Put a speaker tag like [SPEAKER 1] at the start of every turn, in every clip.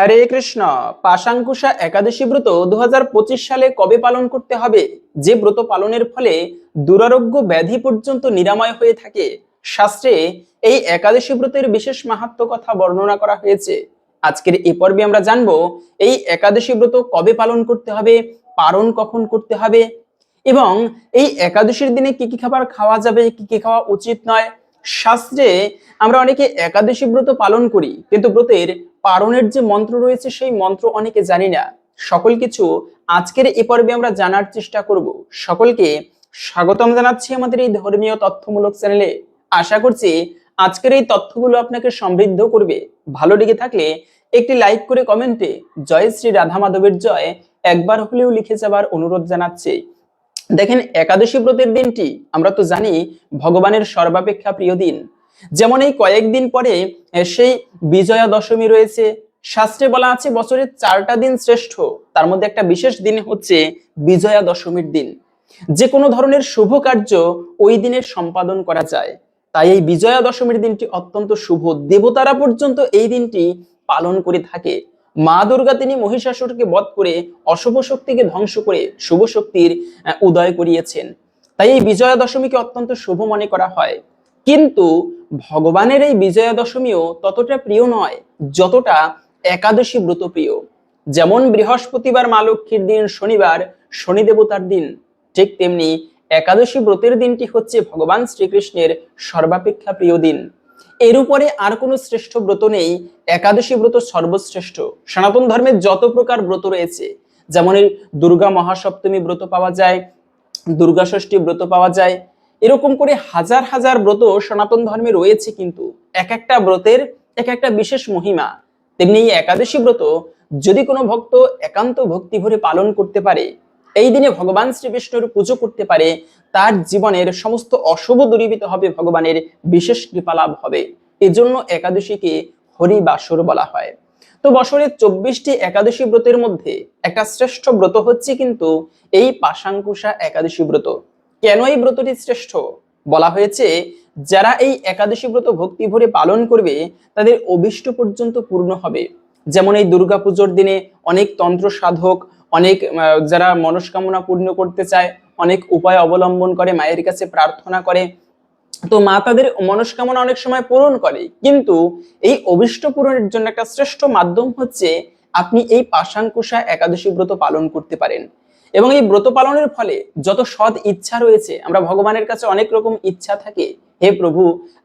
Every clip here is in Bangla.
[SPEAKER 1] হরে কৃষ্ণ। পাশাঙ্কুশা একাদশী ব্রত দু হাজার পঁচিশ সালে কবে পালন করতে হবে? যে ব্রত পালনের ফলে দুরারোগ্য ব্যাধি পর্যন্ত নিরাময় হয়ে থাকে। শাস্ত্রে এই একাদশী ব্রতের বিশেষ মাহাত্ম কথা বর্ণনা করা হয়েছে। আজকের এই পর্বে আমরা জানব, এই একাদশী ব্রত কবে পালন করতে হবে, পালন কখন করতে হবে এবং এই একাদশীর দিনে কি কি খাবার খাওয়া যাবে, কি কি খাওয়া উচিত নয়? শাস্ত্রে আমরা অনেকে একাদশী ব্রত পালন করি, কিন্তু ব্রতের পালনের যে মন্ত্র রয়েছে, সেই মন্ত্র অনেকে জানি না। সকল কিছু আজকের এই পর্বে আমরা জানার চেষ্টা করব। সকলকে স্বাগতম জানাচ্ছি আমাদের এই ধর্মীয় তথ্যমূলক চ্যানেলে। আশা করছি আজকের এই তথ্যগুলো আপনাকে সমৃদ্ধ করবে। ভালো লেগে থাকলে একটি লাইক করে কমেন্টে জয় শ্রী রাধা মাধবের জয় একবার হলেও লিখে যাবার অনুরোধ জানাচ্ছি। দেখেন, একাদশী ব্রতের দিনটি, আমরা তো জানি, ভগবানের সর্বাপেক্ষা প্রিয় দিন। যেমন এই কয়েকদিন পরে সেই বিজয়া দশমী রয়েছে। শাস্ত্রে বলা আছে, বছরের চারটা দিন শ্রেষ্ঠ। তার মধ্যে একটা বিশেষ দিন হচ্ছে বিজয়া দশমীর দিন। যে কোনো ধরনের শুভ কার্য ওই দিনের সম্পাদন করা যায়। তাই এই বিজয়া দশমীর দিনটি অত্যন্ত শুভ। দেবতারা পর্যন্ত এই দিনটি পালন করে থাকে। মা দুর্গা তিনি মহিষাসুরকে বধ করে অশুভ শক্তিকে ধ্বংস করে শুভ শক্তির উদয় করিয়েছেন। তাই এই বিজয়া দশমীকে অত্যন্ত শুভ মনে করা হয়। কিন্তু ভগবানের এই বিজয়া দশমীও ততটা প্রিয় নয়, যতটা একাদশী ব্রত প্রিয়। যেমন বৃহস্পতিবার মা লক্ষ্মীর দিন, শনিবার শনি দেবতার দিন, ঠিক তেমনি একাদশী ব্রতের দিনটি হচ্ছে ভগবান শ্রীকৃষ্ণের সর্বাপেক্ষা প্রিয় দিন। এর উপরে আর কোনো শ্রেষ্ঠ ব্রত নেই, একাদশী ব্রত সর্বশ্রেষ্ঠ। সনাতন ধর্মের যত প্রকার ব্রত রয়েছে, যেমন দুর্গা মহাসপ্তমী ব্রত পাওয়া যায় দুর্গা ষষ্ঠী ব্রত পাওয়া যায় এরকম করে হাজার হাজার ব্রত সনাতন ধর্মে রয়েছে কিন্তু এক একটা ব্রতের এক একটা বিশেষ মহিমা। তেমনি এই একাদশী ব্রত যদি কোনো ভক্ত একান্ত ভক্তি ভরে পালন করতে পারে, এই দিনে ভগবান শ্রীকৃষ্ণের পুজো করতে পারে, তার জীবনের সমস্ত অশুভ দূরীভূত হবে ভগবানের বিশেষ কৃপালাভ হবে। এজন্য একাদশীকে হরিবাসর বলা হয়। তো বছরের চব্বিশটি একাদশী ব্রতের মধ্যে একটা শ্রেষ্ঠ ব্রত হচ্ছে কিন্তু এই পাশাঙ্কুশা একাদশী ব্রত। কেন এই ব্রতটি শ্রেষ্ঠ? বলা হয়েছে, যারা এই একাদশী ব্রত ভক্তি ভরে পালন করবে, তাদের অভিষ্ট পর্যন্ত পূর্ণ হবে। যেমন এই দুর্গাপুজোর দিনে অনেক তন্ত্র সাধক, অনেক যারা মনস্কামনা পূর্ণ করতে চায়, অনেক উপায় অবলম্বন করে, মায়ের কাছে প্রার্থনা করে। তো মা তাদের মনস্কামনা অনেক সময় পূরণ করে। কিন্তু এই অভিষ্ট পূরণের জন্য একটা শ্রেষ্ঠ মাধ্যম হচ্ছে, আপনি এই পাশাঙ্কুশা একাদশী ব্রত পালন করতে পারেন। এবং এই ব্রত পালনের ফলে যত সৎ ইচ্ছা রয়েছে, আমরা ভগবানের কাছে অনেক রকম ইচ্ছা থাকে। হে প্রভু,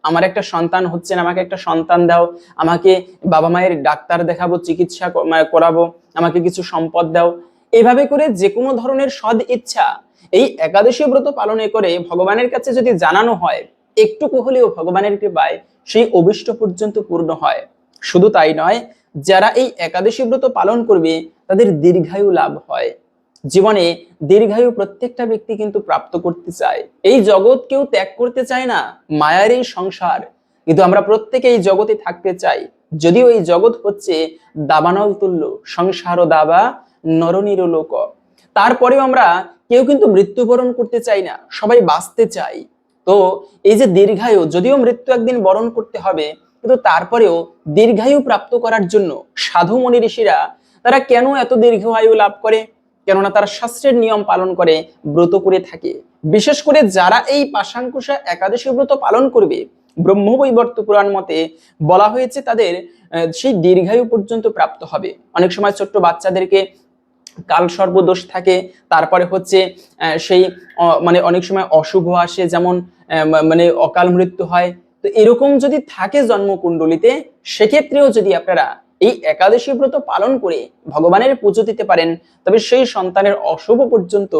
[SPEAKER 1] আমার একটা সন্তান হচ্ছে আমাকে একটা সন্তান দাও, আমাকে বাবা মায়ের ডাক্তার দেখাবো, চিকিৎসা করাবো, আমাকে কিছু সম্পদ দাও। এভাবে করে যে কোনো ধরনের সৎ ইচ্ছা এই একাদশী ব্রত পালনে করে ভগবানের কাছে যদি জানানো হয়, একটুকু হলেও ভগবানের কৃপায় সেই অভিষ্ট পর্যন্ত পূর্ণ হয়। শুধু তাই নয়, যারা এই একাদশী ব্রত পালন করবে, তাদের দীর্ঘায়ু লাভ হয়। জীবনে দীর্ঘায়ু প্রত্যেকটা ব্যক্তি কিন্তু প্রাপ্ত করতে চায়। এই জগৎ কেউ ত্যাগ করতে চায় না, মায়ার এই সংসার। কিন্তু আমরা প্রত্যেকে এই জগতে থাকতে চাই। যদিও এই জগৎ হচ্ছে দাবানল তুল্য সংসার ও দাবা নরনির লোক তারপরেও আমরা কেউ কিন্তু মৃত্যুবরণ করতে চাই না, সবাই বাঁচতে চাই। তো এই যে দীর্ঘায়ু, যদিও মৃত্যু একদিন বরণ করতে হবে, কিন্তু তারপরেও দীর্ঘায়ু প্রাপ্ত করার জন্য সাধু মনি ঋষিরা তারা কেন এত দীর্ঘায়ু লাভ করে? কেননা তারা শাস্ত্রের নিয়ম পালন করে, ব্রত করে থাকে। বিশেষ করে যারা এই পাশাঙ্কুশা একাদশী ব্রত পালন করবে ব্রহ্মবৈবর্ত পুরাণ মতে বলা হয়েছে তাদের সেই দীর্ঘায়ু পর্যন্ত প্রাপ্ত হবে। অনেক সময় ছোট্ট বাচ্চাদেরকে কাল সর্বদোষ থাকে, তারপরে হচ্ছে সেই মানে অনেক সময় অশুভ আসে, যেমন মানে অকাল মৃত্যু হয়। তো এরকম যদি থাকে জন্মকুণ্ডলিতে, সেক্ষেত্রেও যদি আপনারা এই একাদশী ব্রত পালন করে ভগবানের পুজো দিতে পারেন, তবে সেই সন্তানের অশুভ পর্যন্ত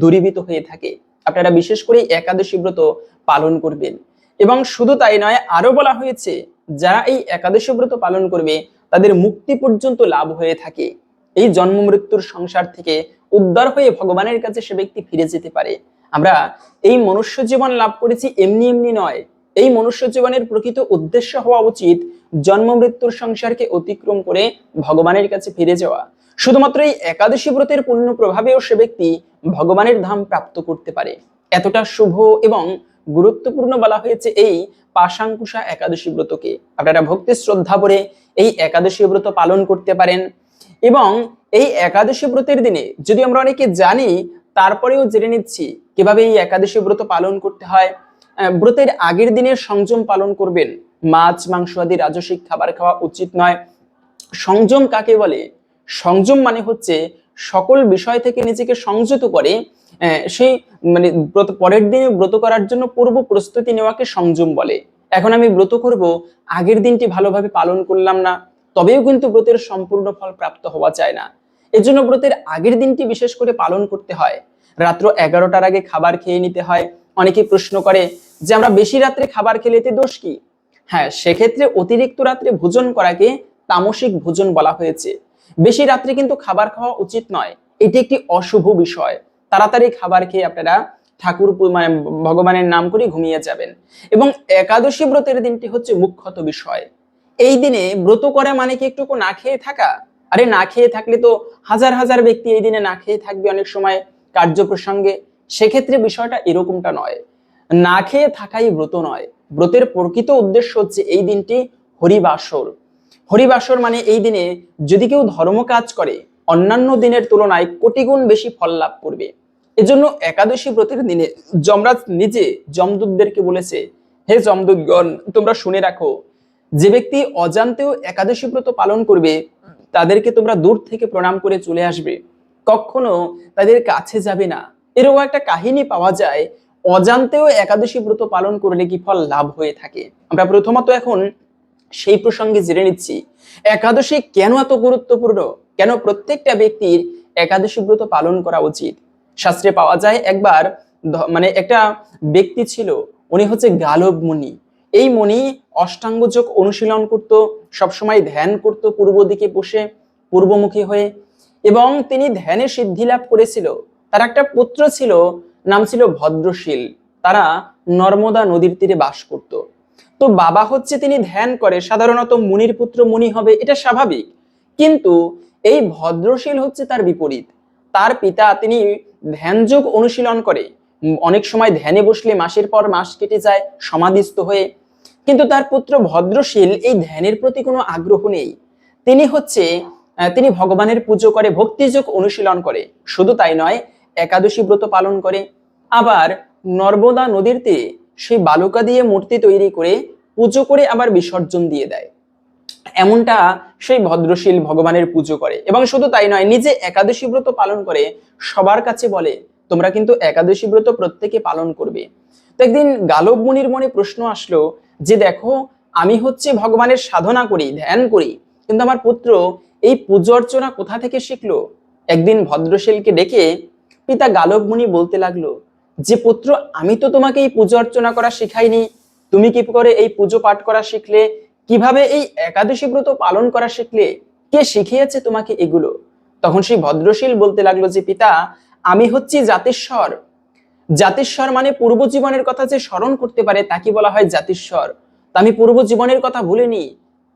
[SPEAKER 1] দূরীভূত হয়ে থাকে। আপনারা বিশেষ করে একাদশী ব্রত পালন করবেন। এবং শুধু তাই নয় আরও বলা হয়েছে, যারা এই একাদশী ব্রত পালন করবে, তাদের মুক্তি পর্যন্ত লাভ হয়ে থাকে। এই জন্ম মৃত্যুর সংসার থেকে উদ্ধার হয়ে ভগবানের কাছে সে ব্যক্তি ফিরে যেতে পারে। আমরা এই মনুষ্য জীবন লাভ করেছি এমনি এমনি নয় এই মনুষ্য জীবনের প্রকৃত উদ্দেশ্য হওয়া উচিত জন্ম, মৃত্যুর সংসারকে অতিক্রম করে ভগবানের কাছে ফিরে যাওয়া। শুধুমাত্র এই একাদশী ব্রতের পূর্ণ প্রভাবেও সে ব্যক্তি ভগবানের ধাম প্রাপ্ত করতে পারে। এতটা শুভ এবং গুরুত্বপূর্ণ বলা হয়েছে এই পাশাঙ্কুশা একাদশী ব্রতকে। আপনারা ভক্তি শ্রদ্ধা করে এই একাদশী ব্রত পালন করতে পারেন এবং এই একাদশী ব্রতের দিনে যদি আমরা অনেকে জানি, তারপরেও জেনে নিচ্ছি কীভাবে এই একাদশী ব্রত পালন করতে হয়। ব্রতের আগের দিনে সংযম পালন করবেন। মাছ, মাংস আদি রাজসিক খাবার খাওয়া উচিত নয়। সংযম কাকে বলে? সংযম মানে হচ্ছে সকল বিষয় থেকে নিজেকে সংযত করে সেই মানে ব্রত পরের দিনে ব্রত করার জন্য পূর্ব প্রস্তুতি নেওয়াকে সংযম বলে। এখন আমি ব্রত করব, আগের দিনটি ভালোভাবে পালন করলাম না, তবেও কিন্তু ব্রতের সম্পূর্ণ ফল প্রাপ্ত হওয়া যায় না। এজন্য ব্রতের আগের দিনটি বিশেষ করে পালন করতে হয়। রাত্র এগারোটার আগে খাবার খেয়ে নিতে হয় অনেকে প্রশ্ন করে যে আমরা বেশি রাত্রে খাবার খেলে এতে দোষ কি? হ্যাঁ সেক্ষেত্রে অতিরিক্ত রাত্রে ভোজন করাকে তামসিক ভোজন বলা হয়েছে। বেশি রাত্রে কিন্তু খাবার খাওয়া উচিত নয়। এটি একটি অশুভ বিষয়। তাড়াতাড়ি খাবার খেয়ে আপনারা ঠাকুর মানে ভগবানের নাম করে ঘুমিয়ে যাবেন। এবং একাদশী ব্রতের দিনটি হচ্ছে মুখ্যত বিষয়। এই দিনে ব্রত করা মানে কি একটু না খেয়ে থাকা? আরে না খেয়ে থাকলে তো হাজার হাজার ব্যক্তি এই দিনে না খেয়ে থাকবে অনেক সময় কার্য প্রসঙ্গে। সেক্ষেত্রে বিষয়টা এরকমটা নয়। না খেয়ে থাকাই ব্রত নয়। ব্রতের প্রকৃত উদ্দেশ্য হচ্ছে এই দিনটি হরিবাসর। হরিবাসর মানে এই দিনে যদি কেউ ধর্ম কাজ করে, অন্যান্য দিনের তুলনায় কোটি গুণ বেশি ফল লাভ করবে। এজন্য একাদশী ব্রতের দিনে যমরাজ নিজে যমদূতদেরকে বলেছে, হে যমদূতগণ, তোমরা শুনে রাখো, যে ব্যক্তি অজান্তেও একাদশী ব্রত পালন করবে, তাদেরকে তোমরা দূর থেকে প্রণাম করে চলে আসবে। কখনো তাদের কাছে যাবে না। এরকম একটা কাহিনী পাওয়া যায়, অজান্তেও একাদশী ব্রত পালন করলে কি ফল লাভ হয়ে থাকে? আমরা প্রথমত এখন সেই প্রসঙ্গে জেনে নিচ্ছি, একাদশী কেন এত গুরুত্বপূর্ণ? কেন প্রত্যেকটা ব্যক্তির একাদশী ব্রত পালন করা উচিত? শাস্ত্রে পাওয়া যায় একবার মানে একটা ব্যক্তি ছিল, উনি হচ্ছে গালব মুনি। এই মুনি অষ্টাঙ্গ যোগ অনুশীলন করত, সবসময় ধ্যান করত পূর্ব দিকে বসে, পূর্বমুখী হয়ে এবং তিনি ধ্যানে সিদ্ধি লাভ করেছিল। তার একটা পুত্র ছিল, নাম ছিল ভদ্রশীল। তারা নর্মদা নদীর তীরে বাস করত। তো বাবা হচ্ছে তিনি ধ্যান করে, সাধারণত মুনির পুত্র মুনি হবে, এটা স্বাভাবিক। কিন্তু এই ভদ্রশীল হচ্ছে তার বিপরীত। তার পিতা তিনি ধ্যানযোগ অনুশীলন করে। অনেক সময় ধ্যানে বসলে মাসের পর মাস কেটে যায়, সমাধিস্থ হয়ে। কিন্তু তার পুত্র ভদ্রশীল এই ধ্যানের প্রতি কোনো আগ্রহ নেই। তিনি হচ্ছে তিনি ভগবানের পুজো করে, ভক্তিযোগ অনুশীলন করে। শুধু তাই নয় একাদশী ব্রত পালন করে। আবার নর্মদা নদীর তীরে সেই বালুকা দিয়ে মূর্তি তৈরি করে পুজো করে আবার বিসর্জন দিয়ে দেয়। এমনটা সেই ভদ্রশীল ভগবানের পুজো করে। এবং শুধু তাই নয়, নিজে একাদশী ব্রত পালন করে সবার কাছে বলে, তোমরা কিন্তু একাদশী ব্রত প্রত্যেকে পালন করবে। তো একদিন গালব মুনির মনে প্রশ্ন আসলো যে, দেখো, আমি হচ্ছে ভগবানের সাধনা করি, ধ্যান করি, কিন্তু আমার পুত্র এই পুজো অর্চনা কোথা থেকে শিখলো? একদিন ভদ্রশীলকে ডেকে পিতা গালব মুনি বলতে লাগল, যে পুত্র, আমি তো তোমাকে এই পুজো অর্চনা করা শিখাইনি। তুমি কি করে এই পুজো পাঠ করা শিখলে? কীভাবে এই একাদশী ব্রত পালন করা শিখলে? কে শিখিয়েছে তোমাকে এগুলো? তখন সেই ভদ্রশীল বলতে লাগল যে, পিতা, আমি হচ্ছি জাতিস্বর। জাতিস্বর মানে পূর্ব জীবনের কথা যে স্মরণ করতে পারে তাকে বলা হয় জাতিস্বর। তা আমি পূর্ব জীবনের কথা ভুলিনি।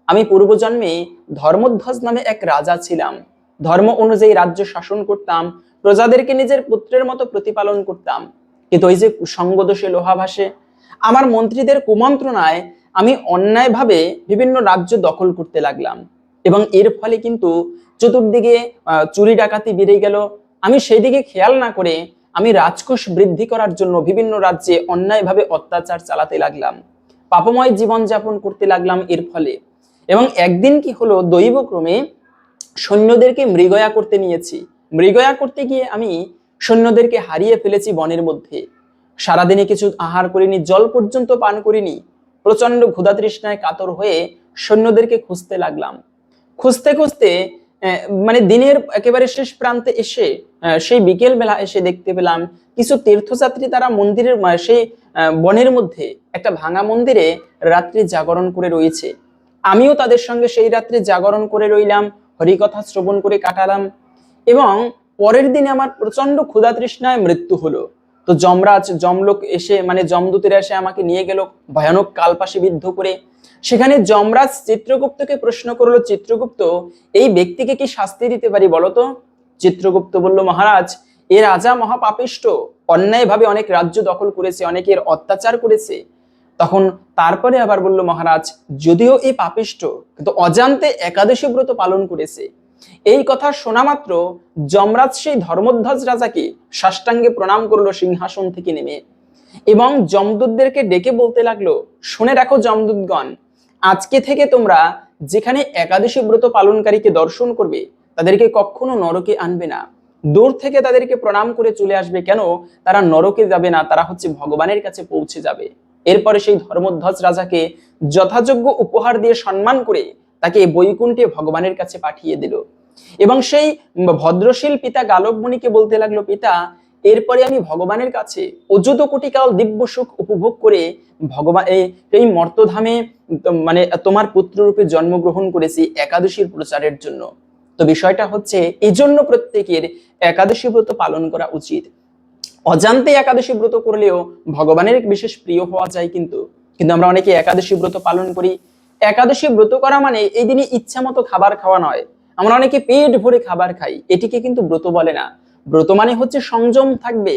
[SPEAKER 1] আমি পূর্বজন্মে ধর্মধ্বজ নামে এক রাজা ছিলাম। ধর্ম অনুযায়ী রাজ্য শাসন করতাম। প্রজাদেরকে নিজের পুত্রের মতো প্রতিপালন করতাম। কিন্তু ওই যে সঙ্গদোষে লোহা ভাসে, আমার মন্ত্রীদের কুমন্ত্রণায় আমি অন্যায়ভাবে বিভিন্ন রাজ্য দখল করতে লাগলাম। এবং এর ফলে কিন্তু চতুর্দিকে চুরি ডাকাতি বেড়ে গেল। আমি সেই দিকে খেয়াল না করে আমি রাজকোষ বৃদ্ধি করার জন্য বিভিন্ন রাজ্যে অন্যায়ভাবে অত্যাচার চালাতে লাগলাম। পাপময় জীবন যাপন করতে লাগলাম এর ফলে। এবং একদিন কি হলো, দৈবক্রমে সৈন্যদেরকে মৃগয়া করতে নিয়েছি। মৃগয়া করতে গিয়ে আমি সৈন্যদেরকে হারিয়ে ফেলেছি বনের মধ্যে। সারাদিনে কিছু আহার করিনি, জল পর্যন্ত পান করিনি। প্রচণ্ড ক্ষুধা তৃষ্ণায় কাতর হয়ে সৈন্যদেরকে খুঁজতে লাগলাম। খুঁজতে খুঁজতে মানে দিনের একেবারে শেষ প্রান্তে এসে সেই বিকেল বেলা এসে দেখতে পেলাম কিছু তীর্থযাত্রী তারা মন্দিরের সেই বনের মধ্যে একটা ভাঙা মন্দিরে রাত্রি জাগরণ করে রয়েছে। আমিও তাদের সঙ্গে সেই রাত্রে জাগরণ করে রইলাম, হরিকথা শ্রবণ করে কাটালাম। এবং পরের দিনে আমার প্রচণ্ড ক্ষুধা তৃষ্ণায় মৃত্যু হলো। তো যমরাজ, যমলোক এসে মানে যমদূতেরা এসে আমাকে নিয়ে গেল ভয়ানক কালপাশে বিদ্ধ করে। সেখানে যমরাজ চিত্রগুপ্তকে প্রশ্ন করল, চিত্রগুপ্ত, এই ব্যক্তিকে কি শাস্তি দিতে পারি বলতো? চিত্রগুপ্ত বলল, মহারাজ, এ রাজা মহাপাপিষ্ট। অন্যায়ভাবে অনেক রাজ্য দখল করেছে, অনেকের অত্যাচার করেছে। তখন তারপরে আবার বলল, মহারাজ, যদিও এই পাপিষ্ট, কিন্তু অজান্তে একাদশী ব্রত পালন করেছে। এই কথা শোনা মাত্র যমরাজ সেই ধর্মধ্বজ রাজাকে সাষ্টাঙ্গে প্রণাম করল সিংহাসন থেকে নেমে। এবং যমদূতদেরকে ডেকে বলতে লাগল, শুনে রাখো যমদূতগণ, আজকে থেকে তোমরা যেখানে একাদশী ব্রত পালনকারীকে দর্শন করবে, তাদেরকে কখনো নরকে আনবে না। দূর থেকে তাদেরকে প্রণাম করে চলে আসবে কেন? তারা নরকে যাবে না, তারা হচ্ছে ভগবানের কাছে পৌঁছে যাবে। এরপরে সেই ধর্মধ্বজ রাজাকে যথাযোগ্য উপহার দিয়ে সম্মান করে তাকে বৈকুণ্ঠে ভগবানের কাছে পাঠিয়ে দিল। এবং সেই ভদ্রশীল পিতা গালব বলতে লাগল, পিতা, এরপরে আমি ভগবানের কাছে অযুত কোটিকাল দিব্য সুখ উপভোগ করে ভগবান এই এই মর্তধামে মানে তোমার পুত্ররূপে জন্মগ্রহণ করেছি একাদশীর প্রচারের জন্য। তো বিষয়টা হচ্ছে এই জন্য প্রত্যেকের একাদশী ব্রত পালন করা উচিত। অজান্তে একাদশী ব্রত করলেও ভগবানের বিশেষ প্রিয় হওয়া যায় কিন্তু। কিন্তু আমরা অনেকে একাদশী ব্রত পালন করি একাদশী ব্রত করা মানে এই দিনে ইচ্ছা মতো খাবার খাওয়া নয়। আমরা অনেকে পেট ভরে খাবার খাই, এটিকে কিন্তু ব্রত বলে না। ব্রত মানে হচ্ছে সংযম থাকবে।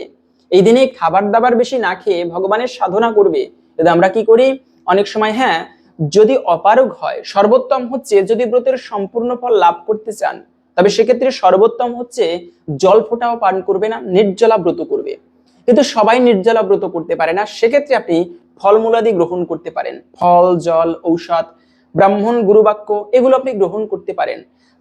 [SPEAKER 1] এই দিনে খাবার দাবার বেশি না খেয়ে ভগবানের সাধনা করবে। কিন্তু আমরা কি করি? অনেক সময় হ্যাঁ যদি অপারগ হয়, সর্বোত্তম হচ্ছে যদি ব্রতের সম্পূর্ণ ফল লাভ করতে চান, তবে সেক্ষেত্রে সর্বোত্তম হচ্ছে জল ফোঁটাও পান করবে না, নির্জলা ব্রত করবে। কিন্তু সবাই নির্জলা ব্রত করতে পারে না। সেক্ষেত্রে আপনি ফলমূলাদি গ্রহণ করতে পারেন। ফল, জল, ঔষধ, ব্রাহ্মণ, গুরুবাক্য, এগুলো আপনি গ্রহণ করতে পারেন।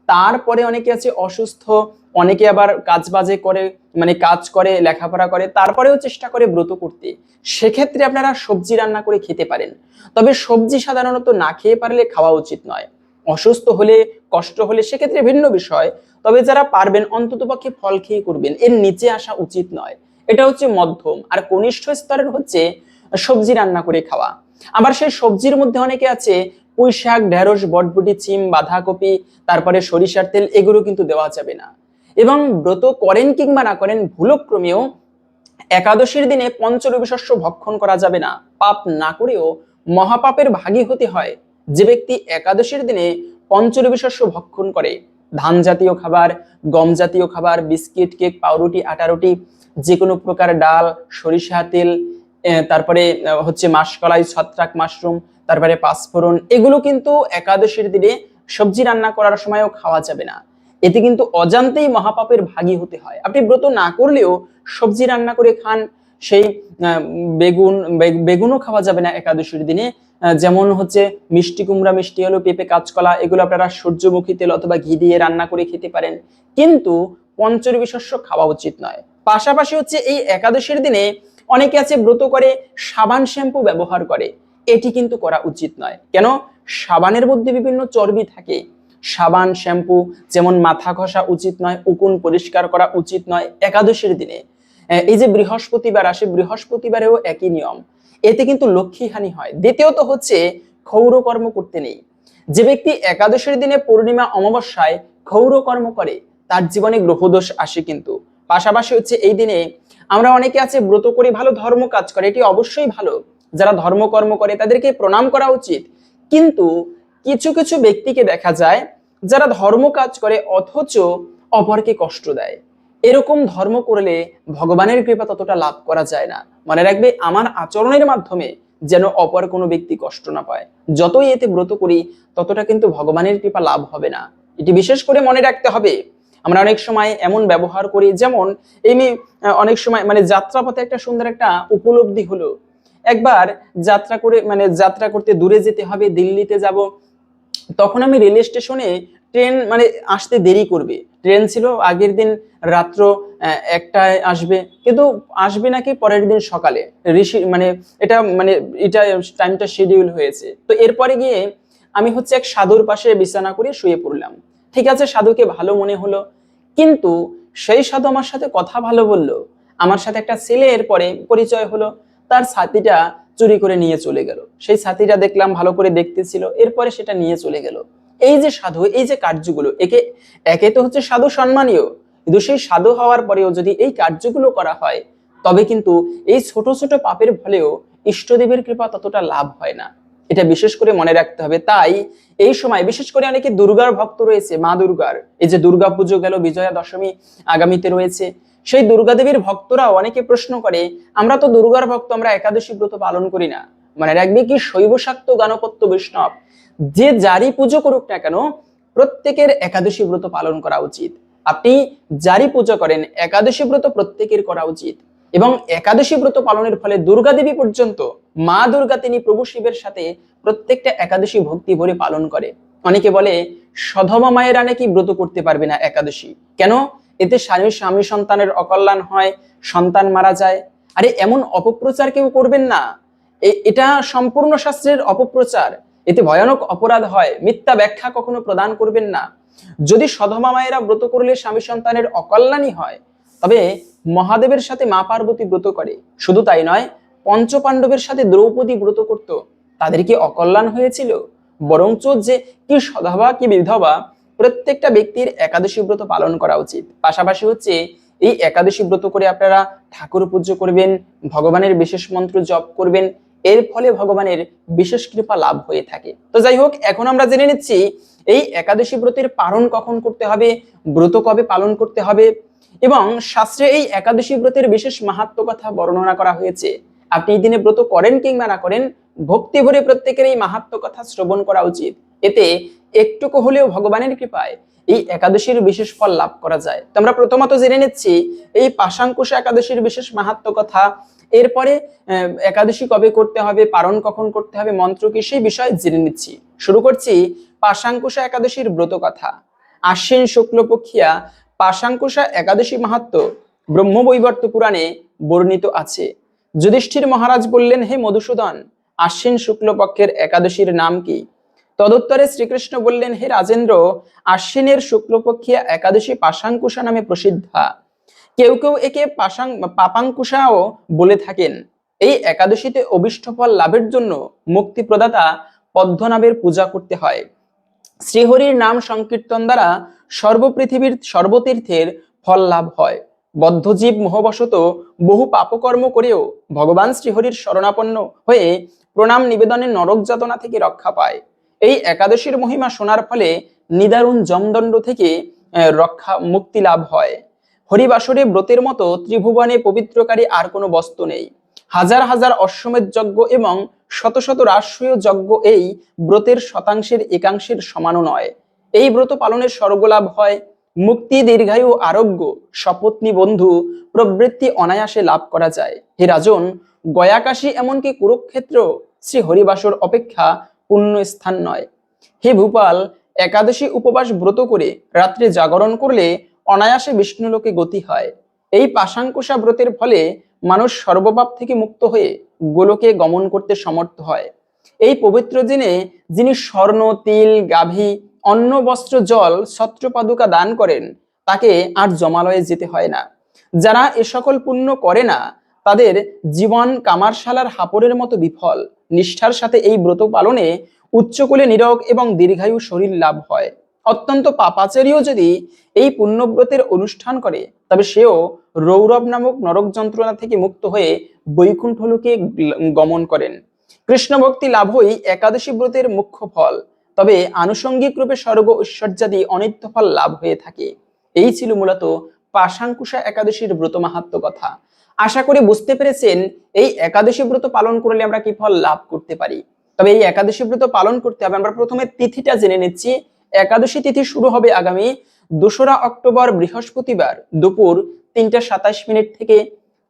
[SPEAKER 1] তারপরে অনেকে আছে অসুস্থ, অনেকে আবার কাজ বাজে করে মানে কাজ করে, লেখাপড়া করে, তারপরেও চেষ্টা করে ব্রত করতে। সেক্ষেত্রে আপনারা সবজি রান্না করে খেতে পারেন। তবে সবজি সাধারণত না খেয়ে পারলে খাওয়া উচিত নয়। অসুস্থ হলে, কষ্ট হলে সেক্ষেত্রে ভিন্ন বিষয়। তবে যারা পারবেন অন্ততপক্ষে ফল খেয়ে করবেন। এর নিচে আসা উচিত নয়। এটা হচ্ছে মধ্যম। আর কনিষ্ঠ স্তরের হচ্ছে সবজি রান্না করে খাওয়া। আবার সেই সবজির মধ্যে অনেকে আছে, পুঁই শাক, ঢেঁড়স, বটবটি, চিম, বাঁধাকপি, তারপরে সরিষার তেল, এগুলো কিন্তু দেওয়া যাবে না। এবং ব্রত করেন কিংবা না করেন, ভুলক্রমেও একাদশীর দিনে পঞ্চরবি শস্য ভক্ষণ করা যাবে না। পাপ না করেও মহাপাপের ভাগী হতে হয়। যে ব্যক্তি একাদশীর দিনে পঞ্চরবি শস্য ভক্ষণ করে, ধান জাতীয় খাবার, গম জাতীয় খাবার, বিস্কিট, কেক, পাউরুটি আটা রুটি যে কোনো প্রকার ডাল সরিষা তেল তারপরে হচ্ছে মাসকলাই, ছত্রাক মাশরুম, তারপরে পাঁচফোড়ন, এগুলো কিন্তু একাদশীর দিনে সবজি রান্না করার সময়ও খাওয়া যাবে না। এতে কিন্তু অজান্তেই মহাপাপের ভাগী হতে হয়। আপনি ব্রত না করলেও সবজি রান্না করে খান, সেই বেগুন বেগুনও খাওয়া যাবে না একাদশীর দিনে। যেমন হচ্ছে মিষ্টি কুমড়া, মিষ্টি আলু পেঁপে, কাঁচকলা, এগুলো আপনারা সূর্যমুখী তেল অথবা ঘি দিয়ে রান্না করে খেতে পারেন। কিন্তু পঞ্চরবি শস্য খাওয়া উচিত নয়। পাশাপাশি হচ্ছে এই একাদশীর দিনে অনেকে আছে ব্রত করে, সাবান শ্যাম্পু ব্যবহার করে। এটি কিন্তু করা উচিত নয়। কেন? সাবানের মধ্যে বিভিন্ন চর্বি থাকে। সাবান, শ্যাম্পু যেমন মাথা ঘষা উচিত নয়, উকুন পরিষ্কার করা উচিত নয় একাদশীর দিনে। এই যে বৃহস্পতিবার আসে, বৃহস্পতিবারেও একই নিয়ম। এতে কিন্তু লক্ষ্মীহানি হয়। দ্বিতীয়ত হচ্ছে, ক্ষৌর কর্ম করতে নেই। যে ব্যক্তি একাদশীর দিনে পূর্ণিমা অমাবস্যায় ক্ষৌর কর্ম করে, তার জীবনে গ্রহদোষ আসে কিন্তু। পাশাপাশি হচ্ছে এই দিনে আমরা অনেকে আছে, ব্রত করে, ভালো ধর্ম কাজ করে, এটি অবশ্যই ভালো। যারা ধর্মকর্ম করে, তাদেরকে প্রণাম করা উচিত। কিন্তু কিছু কিছু ব্যক্তিকে দেখা যায়, যারা ধর্ম কাজ করে, অথচ অপরকে কষ্ট দেয়। এরকম ধর্ম করলে ভগবানের কৃপা ততটা লাভ করা যায় না। মনে রাখবে, আমার আচরণের মাধ্যমে যেন অপর কোনো ব্যক্তি কষ্ট না পায়। যতই এতে ব্রত করি, ততটা কিন্তু ভগবানের কৃপা লাভ হবে না। এটি বিশেষ করে মনে রাখতে হবে। আমরা অনেক সময় এমন ব্যবহার করি, যেমন এমনি অনেক সময় মানে যাত্রাপথে একটা সুন্দর একটা উপলব্ধি হলো। একবার যাত্রা করে মানে যাত্রা করতে দূরে যেতে হবে, দিল্লিতে যাব, তখন আমি রেল স্টেশনে ট্রেন মানে আসতে দেরি করবে। ট্রেন ছিল, আগের দিন রাত্র একটায় আসবে, কিন্তু আসবে নাকি পরের দিন সকালে। ঋষি মানে এটা মানে এটা টাইমটা শিডিউল হয়েছে। তো এরপরে গিয়ে আমি হচ্ছে এক সাধুর পাশে বিছানা করে শুয়ে পড়লাম। ঠিক আছে, সাধুকে ভালো মনে হলো, কিন্তু সেই সাধু আমার সাথে কথা ভালো বলল। আমার সাথে একটা ছেলে এরপরে পরিচয় হলো, তার ছাতিটা চুরি করে নিয়ে চলে গেল। সেই ছাতিটা দেখলাম ভালো করে দেখতেছিল, এরপরে সেটা নিয়ে চলে গেল। এই যে সাধু, এই যে কার্যগুলো, একে একে তো হচ্ছে সাধু সম্মানীয়। কিন্তু সেই সাধু হওয়ার পরেও যদি এই কার্যগুলো করা হয়, তবে কিন্তু এই ছোট ছোট পাপের ফলেও ইষ্টদেবের কৃপা ততটা লাভ হয় না। এটা বিশেষ করে মনে রাখতে হবে। তাই এই সময় বিশেষ করে অনেকে দুর্গার ভক্ত রয়েছে, মা দুর্গার। এই যে দুর্গা পুজো গেল, বিজয়া দশমী আগামীতে রয়েছে। সেই দুর্গা দেবীর ভক্তরাও অনেকে প্রশ্ন করে, আমরা তো দুর্গার ভক্ত, আমরা একাদশী ব্রত পালন করি না। মানে রাখবে কি শৈব শাক্ত গানপত্য বৈষ্ণব, যে যারই পুজো করুক না কেন, প্রত্যেকের একাদশী ব্রত পালন করা উচিত। আপনি যারই পুজো করেন, একাদশী ব্রত প্রত্যেকের করা উচিত। এবং একাদশী ব্রত পালনের ফলে দুর্গা দেবী পর্যন্ত মা দুর্গা তিনি প্রভু শিবের সাথে প্রত্যেকটা একাদশী ভক্তি ভরে পালন করে। অনেকে বলে, সধবা মায়েরা নাকি ব্রত করতে পারবে না একাদশী? কেন? এতে স্বামী স্বামী সন্তানের অকল্যাণ হয়, সন্তান মারা যায়। আরে, এমন অপপ্রচার কেউ করবেন না। এটা সম্পূর্ণ শাস্ত্রের অপপ্রচার। এতে ভয়ানক অপরাধ হয়। মিথ্যা ব্যাখ্যা কখনো প্রদান করবেন না। যদি সধবা মায়েরা ব্রত করলে স্বামী সন্তানের অকল্যাণই হয়, তবে মহাদেবের সাথে মা পার্বতী ব্রত করে। শুধু তাই নয়, পঞ্চপাণ্ডবের সাথে দ্রৌপদী ব্রত করত। তাদের কি অকল্যাণ হয়েছিল? বরঞ্চ যে কি সধবা, কি বিধবা, প্রত্যেকটা ব্যক্তির একাদশী ব্রত পালন করা উচিত। পাশাপাশি হচ্ছে, এই একাদশী ব্রত করে আপনারা ঠাকুর পুজো করবেন, ভগবানের বিশেষ মন্ত্র জপ করবেন, এর ফলে ভগবানের বিশেষ কৃপা লাভ হয়ে থাকে। তো যাই হোক, এখন আমরা জেনে নিচ্ছি, এই একাদশী ব্রতের পালন কখন করতে হবে, ব্রত কবে পালন করতে হবে এবং শাস্ত্রে এই একাদশী ব্রতের বিশেষ মাহাত্ম কথা বর্ণনা করা হয়েছে। আপনি এই দিনে ব্রত করেন কিংবা না করেন, ভক্তি ভরে প্রত্যেকের এই মাহাত্ম কথা শ্রবণ করা উচিত। এতে একটুকু হলেও ভগবানের কৃপায় এই একাদশীর বিশেষ ফল লাভ করা যায়। তো আমরা প্রথমত জেনে নিচ্ছি, এই পাশাঙ্কুশ একাদশীর বিশেষ মাহাত্ম কথা। এরপরে একাদশী কবে করতে হবে, পালন কখন করতে হবে, মন্ত্র কি, সেই বিষয়ে জেনে নিচ্ছি। শুরু করছি পাশাঙ্কুশা একাদশীর ব্রত কথা। আশ্বিন শুক্লপক্ষিয়া পাশাঙ্কুশা একাদশী মাহাত্ম ব্রহ্মবৈবর্ত পুরাণে বর্ণিত আছে। যুধিষ্ঠির মহারাজ বললেন, হে মধুসূদন, আশ্বিন শুক্লপক্ষের একাদশীর নাম কি? তদুত্তরে শ্রীকৃষ্ণ বললেন, হে রাজেন্দ্র, আশ্বিনের শুক্লপক্ষিয়া একাদশী পাশাঙ্কুশা নামে প্রসিদ্ধা। কেউ কেউ একে পাশাং, পাপাঙ্কুশাও বলে থাকেন। এই একাদশীতে অবিষ্ট ফল লাভের জন্য মুক্তি প্রদাতা পদ্মনাভের পূজা করতে হয়। শ্রীহরির নাম সংকীর্তন দ্বারা সর্বপৃথিবীর সর্বতীর্থের ফল লাভ হয়। বদ্ধজীব মোহবশত বহু পাপকর্ম করেও ভগবান শ্রীহরির শরণাপন্ন হয়ে প্রণাম নিবেদনে নরক যাতনা থেকে রক্ষা পায়। এই একাদশীর মহিমা শোনার ফলে নিদারুণ জমদণ্ড থেকে রক্ষা, মুক্তি লাভ হয়। হরিবাসরে ব্রতের মতো ত্রিভুবনে পবিত্রকারী আর কোনো বস্তু নেই। হাজার হাজার অশ্বমেধ যজ্ঞ এবং শত শত রাষ্ট্রীয় যজ্ঞ এই ব্রতের শতাংশের একাংশের সমানও নয়। এই ব্রত পালনের স্বর্গলাভ হয় মুক্তি, দীর্ঘায়ু, আরোগ্য সপত্নী বন্ধু প্রবৃত্তি অনায়াসে লাভ করা যায়। হে রাজন, গয়াকাশী এমনকি কুরুক্ষেত্র শ্রী হরিবাসর অপেক্ষা পুণ্য স্থান নয়। হে ভূপাল, একাদশী উপবাস ব্রত করে রাত্রে জাগরণ করলে অনায়াসে বিষ্ণুলোকে গতি হয়। এই পাশাঙ্কুশা ব্রতের ফলে মানুষ সর্বপাপ থেকে মুক্ত হয়ে গোলকে গমন করতে সমর্থ হয়। এই পবিত্র দিনে যিনি স্বর্ণ, তিল, গাভী, অন্ন, বস্ত্র, জল, ছত্রপাদুকা দান করেন, তাকে আর জমালয়ে যেতে হয় না। যারা এ সকল পুণ্য করে না, তাদের জীবন কামারশালার হাপড়ের মতো বিফল। নিষ্ঠার সাথে এই ব্রত পালনে উচ্চকূলে নিরোগ এবং দীর্ঘায়ু শরীর লাভ হয়। অত্যন্ত পাপাচারীও যদি এই পুণ্যব্রতের অনুষ্ঠান করে, তবে সেও রৌরব নামক নরক যন্ত্রণা থেকে মুক্ত হয়ে বৈকুণ্ঠ লোকে গমন করেন। কৃষ্ণ ভক্তি লাভই একাদশী ব্রতের মুখ্য ফল, তবে আনুষঙ্গিক রূপে স্বর্গ ঐশ্বর্যাদি অনিত্য ফল লাভ হয়ে থাকে। এই ছিল মূলত পাশাঙ্কুশা একাদশীর ব্রত মাহাত্ম কথা। আশা করি বুঝতে পেরেছেন এই একাদশী ব্রত পালন করলে আমরা কি ফল লাভ করতে পারি। তবে এই একাদশী ব্রত পালন করতে হবে। আমরা প্রথমে তিথিটা জেনে নিচ্ছি। একাদশী তিথি শুরু হবে আগামী দোসরা অক্টোবর বৃহস্পতিবার দুপুর তিনটা সাতাশ মিনিট থেকে।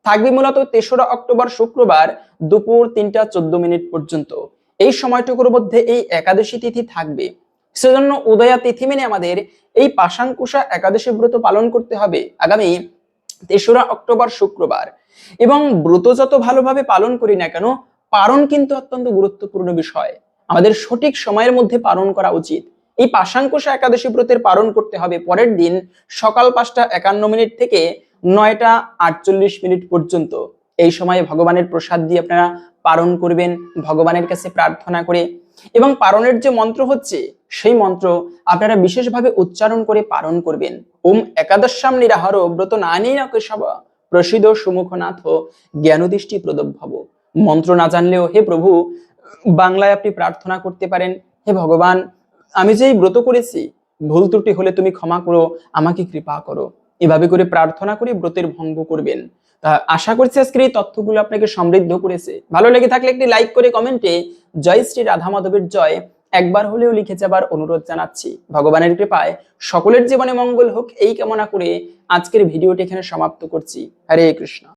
[SPEAKER 1] থাকবে মূলত তেসরা অক্টোবর শুক্রবার দুপুর তিনটা চোদ্দ মিনিট পর্যন্ত। এই সময়টুকুর মধ্যে এই একাদশী তিথি থাকবে। সেজন্য উদয়া তিথি মেনে আমাদের এই পাশাঙ্কুশা একাদশী ব্রত পালন করতে হবে আগামী তেসরা অক্টোবর শুক্রবার। এবং ব্রত যত ভালোভাবে পালন করি না কেন পালন কিন্তু অত্যন্ত গুরুত্বপূর্ণ বিষয়। আমাদের সঠিক সময়ের মধ্যে পালন করা উচিত। এই পাশাঙ্কুশা একাদশী ব্রতের পালন করতে হবে পরের দিন সকাল পাঁচটা একান্ন মিনিট থেকে নয়টা আটচল্লিশ মিনিট পর্যন্ত। এই সময়ে ভগবানের প্রসাদ দিয়ে আপনারা পালন করবেন, ভগবানের কাছে প্রার্থনা করে। এবং পারণের যে মন্ত্র হচ্ছে, সেই মন্ত্র আপনারা বিশেষভাবে উচ্চারণ করে পালন করবেন। ওম একাদশাম নিরাহার, ব্রত নানি না কেশব, প্রসিদ্ধ সুমুখনাথ, জ্ঞানদৃষ্টি প্রদভব মন্ত্র না জানলেও হে প্রভু, বাংলায় আপনি প্রার্থনা করতে পারেন। হে ভগবান আমি যে ব্রত করেছি, ভুল ত্রুটি হলে তুমি ক্ষমা করো, আমাকে কৃপা করো। এভাবে করে প্রার্থনা করে ব্রতের ভঙ্গ করবেন। তা আশা করছি আজকের এই তথ্যগুলো আপনাকে সমৃদ্ধ করেছে। ভালো লেগে থাকলে একটি লাইক করে কমেন্টে জয় শ্রী রাধা মাধবের জয় একবার হলেও লিখে যাবার অনুরোধ জানাচ্ছি। ভগবানের কৃপায় সকলের জীবনে মঙ্গল হোক, এই কামনা করে আজকের ভিডিওটি এখানে সমাপ্ত করছি। হরে কৃষ্ণ।